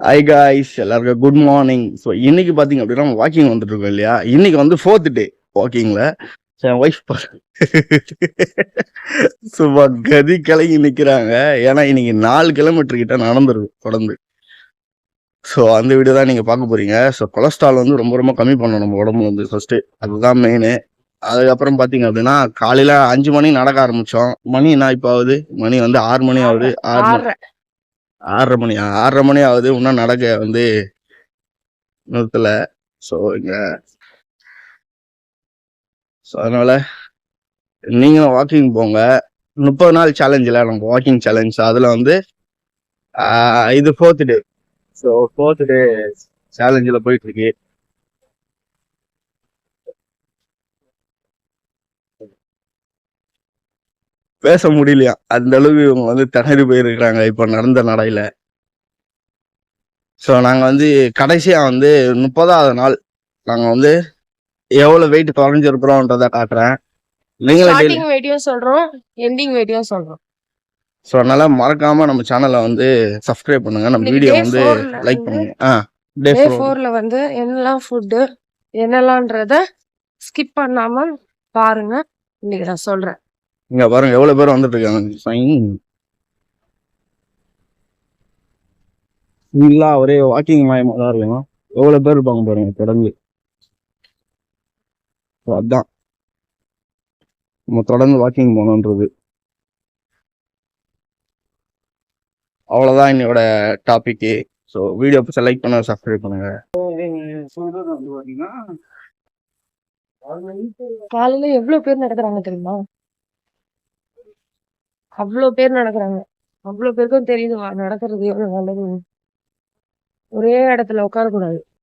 ஐ guys எல்லாருக்கும் good morning so இன்னைக்கு பார்த்தீங்க அப்படின்னா வாக்கிங் வந்துட்டு இருக்கோம் இல்லையா? இன்னைக்கு வந்து ஃபோர்த் டே வாக்கிங்ல என் ஒய்ஃப் சும்மா கதி கிளங்கி நிற்கிறாங்க ஏன்னா இன்னைக்கு நாலு கிலோமீட்டர் கிட்ட நடந்துருக்கு தொடர்ந்து. ஸோ அந்த வீடியோ தான் நீங்கள் பார்க்க போறீங்க. ஸோ கொலஸ்ட்ரால் வந்து ரொம்ப ரொம்ப கம்மி பண்ணணும் நம்ம உடம்பு வந்து ஃபர்ஸ்ட் அதுதான் மெயின் அதுக்கப்புறம் பார்த்தீங்க அப்படின்னா காலையில அஞ்சு மணி நடக்க ஆரம்பிச்சோம். மணி என்ன இப்போ ஆகுது மணி வந்து ஆறு மணி ஆகுது. ஆறு மணி ஆறரை. மணி ஆறரை மணி ஆகுது. இன்னும் நடக்க வந்து நிறுத்தல. ஸோ இங்க ஸோ அதனால நீங்களும் வாக்கிங் போங்க. முப்பது நாள் சேலஞ்சில் நம்ம வாக்கிங் சேலஞ்ச் அதில் வந்து இது fourth day so fourth day சேலஞ்சில் போயிட்டு பேச முடியலையா? அந்த அளவுக்கு இவங்க வந்து திணறி போயிருக்கிறாங்க இப்போ நடந்த நடையில. ஸோ நாங்கள் வந்து கடைசியாக வந்து முப்பதாவது நாள் நாங்கள் வந்து எவ்வளோ வெயிட் குறைஞ்சிருக்கிறோன்றதை காட்டுறேன். நீங்களே டெய்லி ஸ்டார்டிங் வீடியோ சொல்றோம் எண்டிங் வீடியோ சொல்றோம். ஸோ அதனால மறக்காம நம்ம சேனலை வந்து சப்ஸ்கிரைப் பண்ணுங்க. நம்ம வீடியோ வந்து லைக் பண்ணுங்க. ஆ டே டே ஃபோர் ஃபோர்ல வந்து என்னெல்லாம் ஃபுட்டு என்னெல்லாம்ன்றத ஸ்கிப் பண்ணாம பாருங்க. இன்னைக்கு நான் சொல்றேன். இங்க பாருங்க எவ்வளவு பேர் வந்துட்டு இருக்காங்க சைன் இல்லா ஒரே வாக்கிங் மாயமாக தான் இருக்கும்? எவ்வளவு பேர் இருப்பாங்க பாருங்க தொடர்ந்து. அதான். நம்ம தொடர்ந்து வாக்கிங் போகணுன்றது. அவ்வளோதான் என்னோட டாபிக்கு ஸோ வீடியோ செலக்ட் பண்ண சப்ஸ்கிரைப் பண்ணுங்க. காலையில எவ்வளவு பேர் நடக்கிறாங்க தெரியுமா? அவ்வளோ பேர் நடக்கிறாங்க. அவ்வளோ பேருக்கும் தெரியுது நடக்கிறது எவ்வளவு நல்லது ஒரே இடத்துல உட்கார கூடாது